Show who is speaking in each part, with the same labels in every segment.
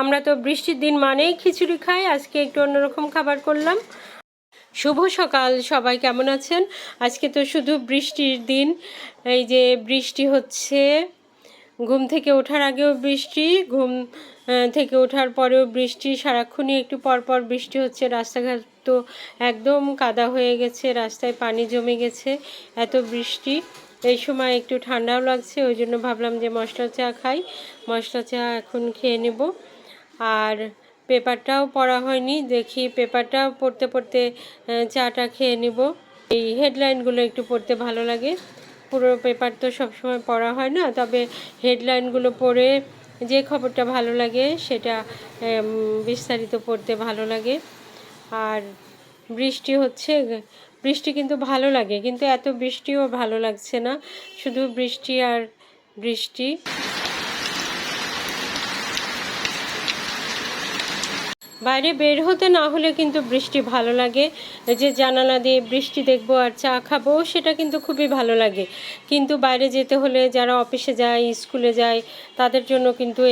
Speaker 1: আমরা তো বৃষ্টির দিন মানেই খিচুড়ি খাই, আজকে একটু অন্যরকম খাবার করলাম। শুভ সকাল, সবাই কেমন আছেন? আজকে তো শুধু বৃষ্টির দিন, এই যে বৃষ্টি হচ্ছে, ঘুম থেকে ওঠার আগেও বৃষ্টি, ঘুম থেকে ওঠার পরেও বৃষ্টি, সারাক্ষণই একটু পর পর বৃষ্টি হচ্ছে, রাস্তাঘাট তো একদম কাদা হয়ে গেছে, রাস্তায় পানি জমে গেছে, এত বৃষ্টি। এই সময় একটু ঠান্ডাও লাগছে, ওই জন্য ভাবলাম যে মশলা চা খাই মশলা চা এখন খেয়ে নেব। আর পেপারটাও পড়া হয়নি। দেখি পেপারটাও পড়তে পড়তে চাটা খেয়ে নিব। এই হেডলাইনগুলো একটু পড়তে ভালো লাগে। পুরো পেপার তো সবসময় পড়া হয় না, তবে হেডলাইনগুলো পড়ে যে খবরটা ভালো লাগে সেটা বিস্তারিত পড়তে ভালো লাগে। আর বৃষ্টি হচ্ছে, বৃষ্টি কিন্তু ভালো লাগে, কিন্তু এত বৃষ্টিও ভালো লাগছে না। শুধু বৃষ্টি আর বৃষ্টি। বাইরে বের হতে না হলে কিন্তু বৃষ্টি ভালো লাগে। যে জানালা দিয়ে বৃষ্টি দেখব আর চা খাব, সেটা কিন্তু খুবই ভালো লাগে। কিন্তু বাইরে যেতে হলে যারা অফিসে যায়, স্কুলে যায়, তাদের জন্য কিন্তু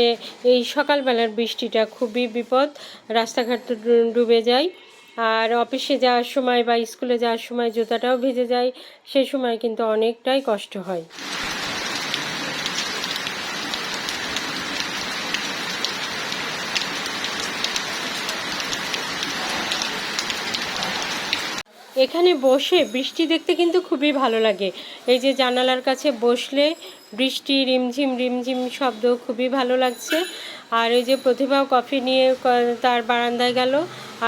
Speaker 1: এই সকালবেলার বৃষ্টিটা খুবই বিপদ। রাস্তাঘাট ডুবে যায়। আর অফিসে যাওয়ার সময় বা স্কুলে যাওয়ার সময় জুতাটাও ভিজে যায়। সে সময় কিন্তু অনেকটাই কষ্ট হয়। এখানে বসে বৃষ্টি দেখতে কিন্তু খুবই ভালো লাগে। এই যে জানালার কাছে বসলে বৃষ্টি, রিমঝিম রিমঝিম শব্দ খুবই ভালো লাগছে। আর এই যে প্রতিভাও কফি নিয়ে তার বারান্দায় গেল।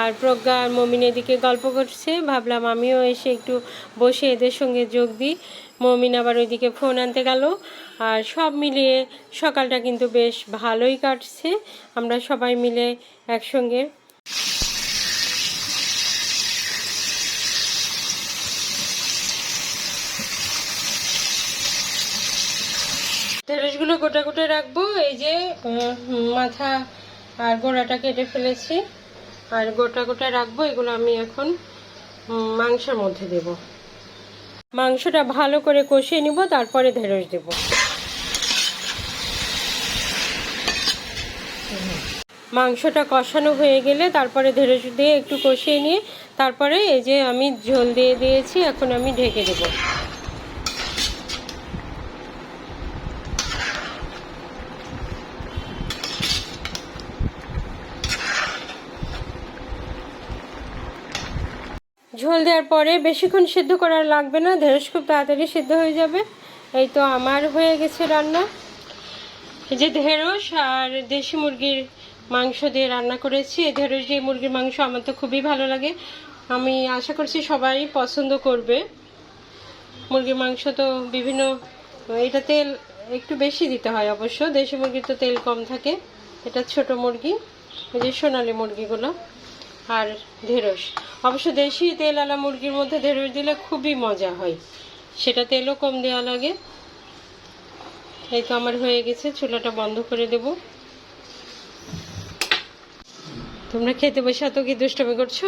Speaker 1: আর প্রজ্ঞা আর মমিন এদিকে গল্প করছে। ভাবলাম আমিও এসে একটু বসে এদের সঙ্গে যোগ দিই। মমিন আবার ওইদিকে ফোন আনতে গেল। আর সব মিলিয়ে সকালটা কিন্তু বেশ ভালোই কাটছে। আমরা সবাই মিলে একসঙ্গে ঢেঁড়সগুলো গোটা গোটা রাখব, এই যে মাথা আর গোড়াটা কেটে ফেলেছি। আর গোটা গোটা রাখব, এগুলো আমি এখন মাংসের মধ্যে দেব। মাংসটা ভালো করে কষিয়ে নিব, তারপরে ঢেঁড়স দেব। মাংসটা কষানো হয়ে গেলে তারপরে ঢেঁড়স দিয়ে একটু কষিয়ে নিয়ে, তারপরে এই যে আমি ঝোল দিয়ে দিয়েছি, এখন আমি ঢেকে দেবো। ঝোল দেওয়ার পরে বেশিক্ষণ সিদ্ধ করার লাগবে না, ঢেঁড়স খুব তাড়াতাড়ি সিদ্ধ হয়ে যাবে। এই তো আমার হয়ে গেছে রান্না। এই যে ঢেঁড়স আর দেশি মুরগির মাংস দিয়ে রান্না করেছি। এই ঢেঁড়স দিয়ে মুরগির মাংস আমার তো খুবই ভালো লাগে। আমি আশা করছি সবাই পছন্দ করবে। মুরগির মাংস তো বিভিন্ন, এটা তেল একটু বেশি দিতে হয় অবশ্য। দেশি মুরগির তো তেল কম থাকে। এটা ছোট মুরগি, এই যে সোনালি মুরগিগুলো। আর ঢেঁড়স। অবশ্য দেশি তেলওয়ালা মুরগির মধ্যে ঢেঁড়স দিলে খুবই মজা হয়। সেটা তেলও কম দেওয়া লাগে। এই তো আমার হয়ে গেছে, চুলাটা বন্ধ করে দেব। তোমরা খেতে বসে এত কি দুষ্টামি করছ?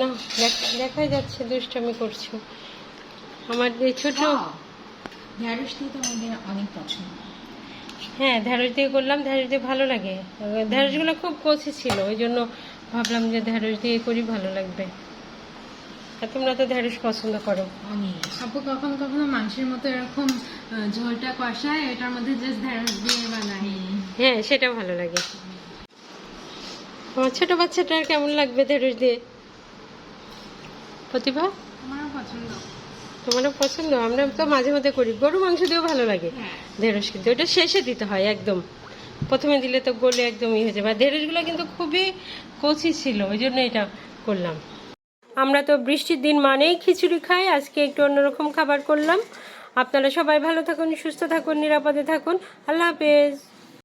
Speaker 1: না দেখাই যাচ্ছে দুষ্টামি করছ। আমার এই ছোট
Speaker 2: ঢ্যাঁড়স দিয়ে তো আমাদের অনেক পছন্দ।
Speaker 1: হ্যাঁ ঢেঁড়স দিয়ে করলাম ঢেঁড়স দিয়ে ভালো লাগে। ঢেঁড়সগুলো খুব কচি ছিল ওই জন্য ভাবলাম যে ঢেঁড়স দিয়ে করি ভালো লাগবে। আর তোমরা তো ঢেঁড়স পছন্দ করো।
Speaker 2: আপু কখনো কখনো মাংসের মতো এরকম ঝোলটা কষায় এটার মধ্যে জাস্ট ঢ্যাঁড়স দিয়ে বানাই
Speaker 1: হ্যাঁ সেটা ভালো লাগে। আমার ছোট বাচ্চাটার কেমন লাগবে ঢেঁড়স দিয়ে? প্রতিভা?
Speaker 2: আমারও পছন্দ।
Speaker 1: তোমারও পছন্দ আমরা তো মাঝে মাঝে করি। গরু মাংস দিয়েও ভালো লাগে
Speaker 2: হ্যাঁ।
Speaker 1: ঢেঁড়স কিন্তু। ওটা শেষে দিতে হয় একদম। প্রথমে দিলে তো গলে একদম ইয়ে হয়ে যাবে। আর ঢেঁড়সগুলো কিন্তু খুবই কচি ছিল ওই জন্য এটা করলাম। আমরা তো বৃষ্টির দিন মানেই খিচুড়ি খাই আজকে একটু অন্যরকম খাবার করলাম। আপনারা সবাই ভালো থাকুন সুস্থ থাকুন নিরাপদে থাকুন। আল্লাহ হাফেজ।